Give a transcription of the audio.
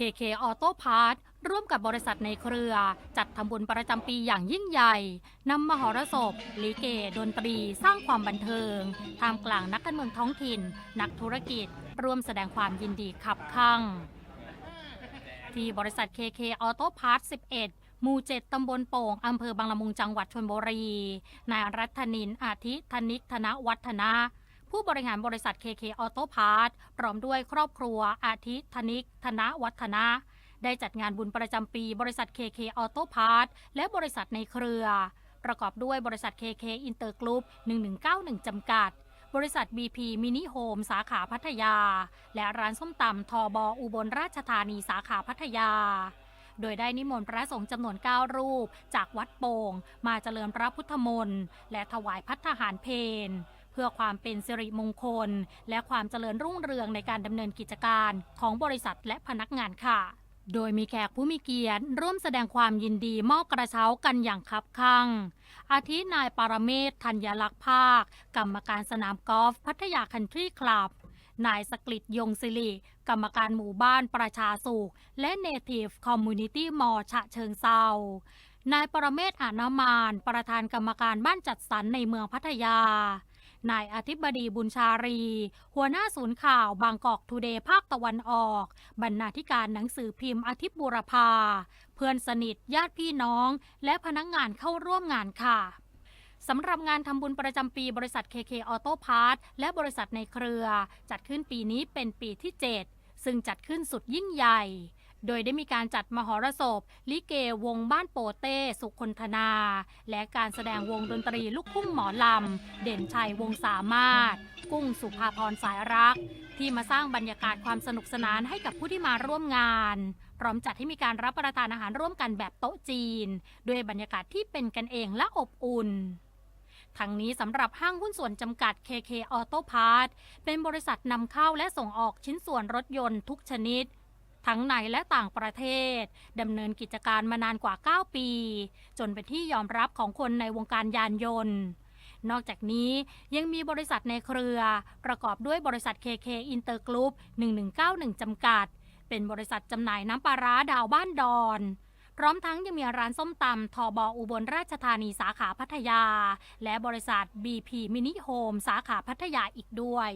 KK Auto Part ร่วมกับบริษัทในเครือ จัดทำบุญประจำปีอย่างยิ่งใหญ่นำมหรสพลิเก ดนตรี สร้างความบันเทิงท่ามกลางนักการเมืองท้องถิ่น นักธุรกิจ ร่วมแสดงความยินดีขับข้างที่บริษัท KK Auto Part 11หมู่7ตำบลโป่ง อำเภอบางละมุง จังหวัดชลบุรี นายรัตนิน อาทิธนิก ธนวัฒนะ ผู้บริหารบริษัท KK Auto Parts พร้อมด้วยครอบครัว อาทิธนิก ธนวัฒนะได้จัดงานบุญประจำปีบริษัท KK Auto Parts และบริษัทในเครือ ประกอบด้วยบริษัท KK Inter Group 1191 จำกัด บริษัท BP Mini Home สาขาพัทยา และร้านส้มตำทอบออุบลราชธานีสาขาพัทยา โดยได้นิมนต์พระสงฆ์จำนวน 9 รูป จากวัดโป่ง มาเจริญพระพุทธมนต์ และถวายพัฒหารเพน พื่อความเป็นสิริมงคล และความเจริญรุ่งเรืองในการดำเนินกิจการของบริษัทและพนักงานค่ะ โดยมีแขกผู้มีเกียรติ ร่วมแสดงความยินดีมอบกระเช้ากันอย่างคับคั่งอาทินายปารเมศธัญลักษ์ภาค กรรมการสนามกอล์ฟพัทยาคันทรีคลับนายสกฤตยงศิริกรรมการหมู่บ้านประชาสุข และ Native Community Mall ฉะเชิงเซานายปรเมศอานามาน ประธานกรรมการบ้านจัดสรรในเมืองพัทยา นายอธิบดีบุญชารี หัวหน้าศูนย์ข่าวบางกอกทูเดย์ภาคตะวันออก บรรณาธิการหนังสือพิมพ์อาทิตย์บุรพา เพื่อนสนิทญาติพี่น้อง และพนักงานเข้าร่วมงานค่ะสำหรับงานทำบุญประจำปีบริษัท KK Auto Parts และบริษัทในเครือ จัดขึ้นปีนี้เป็นปีที่ 7 ซึ่งจัดขึ้นสุดยิ่งใหญ่ โดยได้มีการจัดมหรสพ ลิเกวงบ้านโปเต้สุคนธนา และการแสดงวงดนตรีลูกทุ่งหมอลำ เด่นชัยวงสามารถ กุ้งสุภาพรสายรัก ที่มาสร้างบรรยากาศความสนุกสนานให้กับผู้ที่มาร่วมงาน พร้อมจัดให้มีการรับประทานอาหารร่วมกันแบบโต๊ะจีน ด้วยบรรยากาศที่เป็นกันเองและอบอุ่นทั้งนี้สำหรับห้างหุ้นส่วนจำกัด KK Auto Parts เป็นบริษัทนำเข้าและส่งออกชิ้นส่วนรถยนต์ทุกชนิด ทั้งในและต่างประเทศดำเนินกิจการมานานกว่า 9 ปี จนเป็นที่ยอมรับของคนในวงการยานยนต์ นอกจากนี้ยังมีบริษัทในเครือ ประกอบด้วยบริษัท KK Inter Group 1191 จำกัด เป็นบริษัทจำหน่ายน้ำปลาร้าดาวบ้านดอนพร้อมทั้งยังมีร้านส้มตำทอบออุบลราชธานีสาขาพัทยา และบริษัท BP Mini Home สาขาพัทยาอีกด้วย